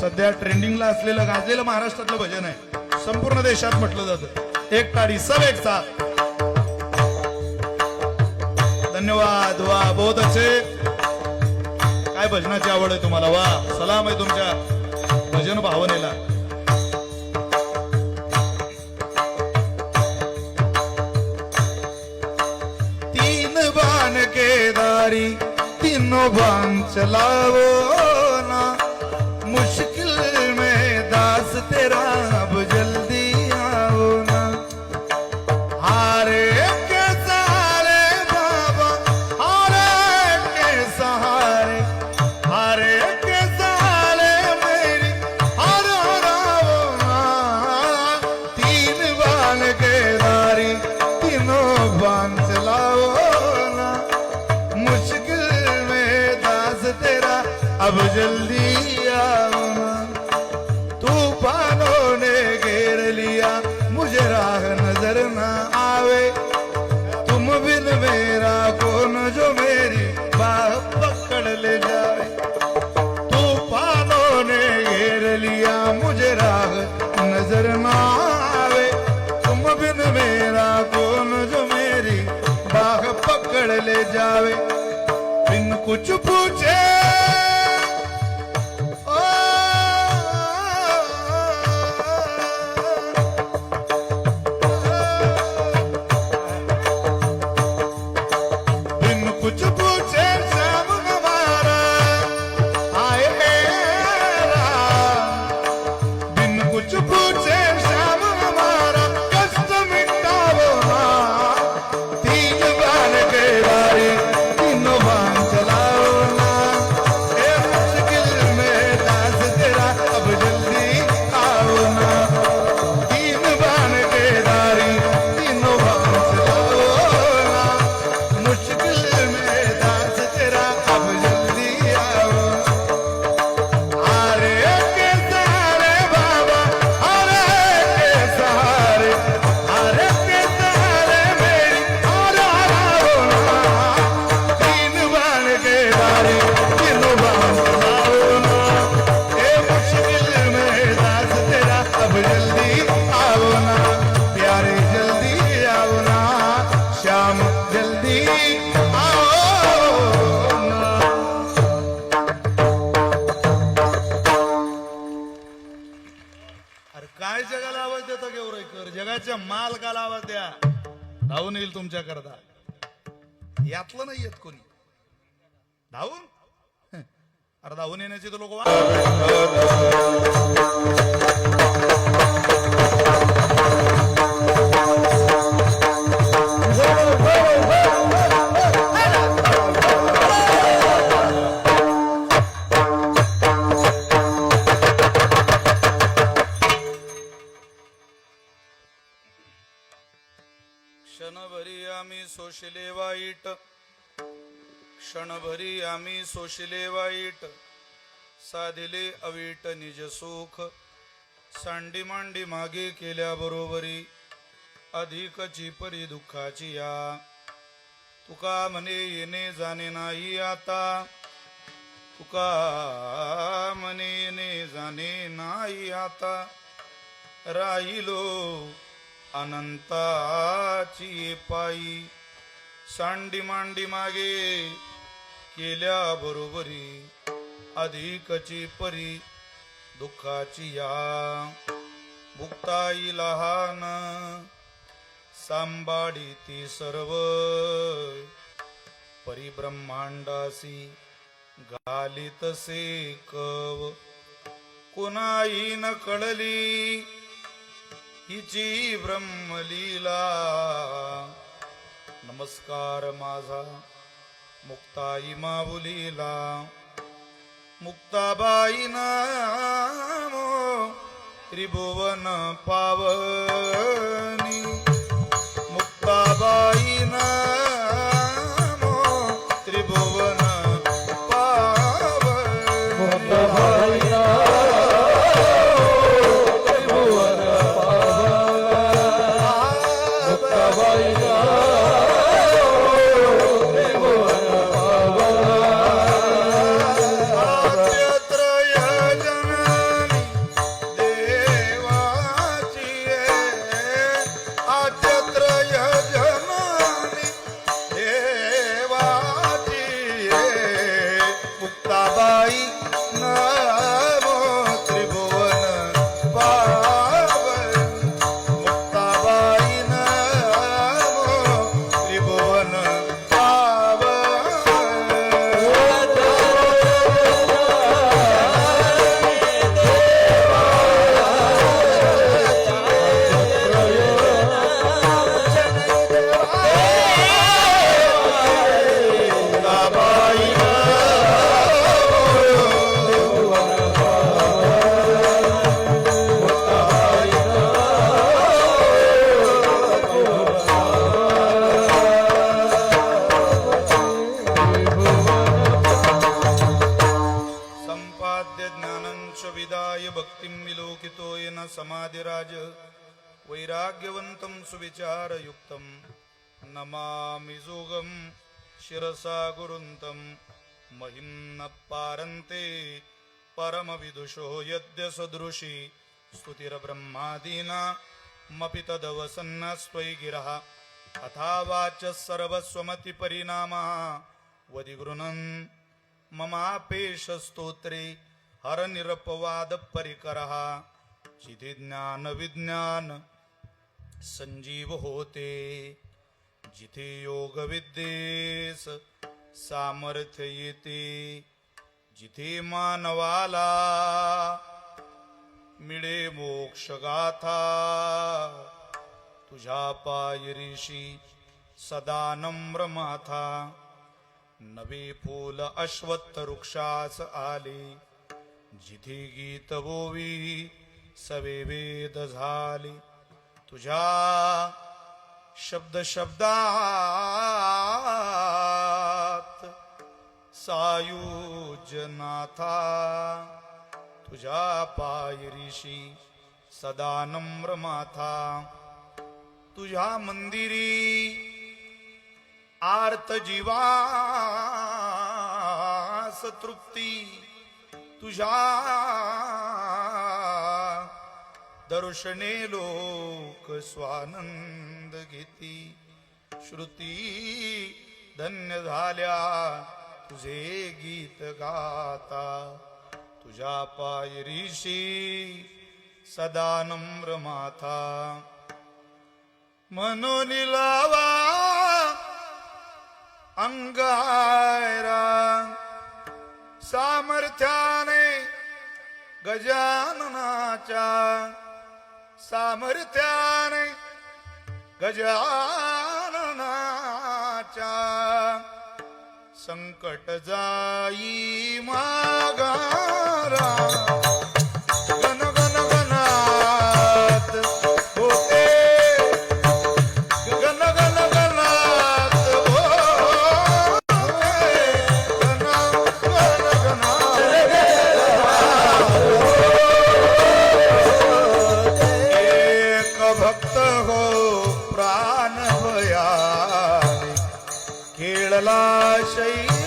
सध्या ट्रेंडिंगला असलेलं गाजलेलं महाराष्ट्रातलं भजन आहे. संपूर्ण देशात म्हटलं जातं. एक टाळी सब एक साथ. धन्यवाद. वा बोध असे काय भजनाची आवड आहे तुम्हाला? वा सलाम आहे तुमच्या भजन भावनेला. तीन बाण केदारी तीन बाण चलावो. अब जल्दी धावून येईल तुमच्याकरता. यातलं नाही येत कोणी. धावून? अरे धावून येण्याची तर लोक क्षणभरी आम्ही सोशले वाईट. क्षणभरी आम्ही सोशले वाईट. साधिले अवीट निज सुख. सांडी मांडी मागे केल्या बरोबरी. अधिकची परी दुःखाची या. तुका म्हणे येणे जाणे नाही आता. तुका म्हणे येणे जाणे नाही आता. राहिलो अनंताची पायी सांडी मांडी मागे केल्या बरोबरी अधिकची परी दुःखाची या. भुक्ताई लहान सांबाडी ती सर्व. परिब्रह्मांडासी घालितसे कव कुणाही न कळली हिची ब्रह्मलीला. नमस्कार माझा मुक्ताई माऊलीला. मुक्ताबाई नामो त्रिभुवन पावन. समाधिराज वैराग्यवन्तं सुविचारयुक्तं। नमामि जोगं शिरसा गुरुन्तं। महिं न पारन्ते परमविदुषो यद्य सदृशी स्तुतिर्ब्रह्मादीना मपि तदवसन्नस्त्वयि गिरः। अथा सर्वस्वमतिपरिणामः। वदिगृणन् ममापेशस्तोत्रे हरनिरपवादपरिकरः। जिथे ज्ञान विज्ञान संजीव होते. जिथे योग विद्येस सामर्थ्य येते. जिथे मानवाला मिळे मोक्ष गाथा. तुझ्या पायरीशी सदा नम्र माथा. नवे फूल अश्वत्थ वृक्षास आले. जिथे गीत बोवी सवे वेद झाली. तुझ्या शब्द शब्दात सायुजनाथा. तुझ्या पायरीशी सदा नम्र माथा. तुझ्या मंदिरी आर्त जीवास तृप्ती. तुझ्या दर्शने लोक स्वानंद घेती. श्रुती धन्य झाल्या तुझे गीत गाता. तुझ्या पायरीशी सदा नम्र माथा म्हणून लावा अंगायरा सामर्थ्याने गजाननाच्या सामर्थ्याने गजाननाच्या संकट जाई मागारा. जलाशयी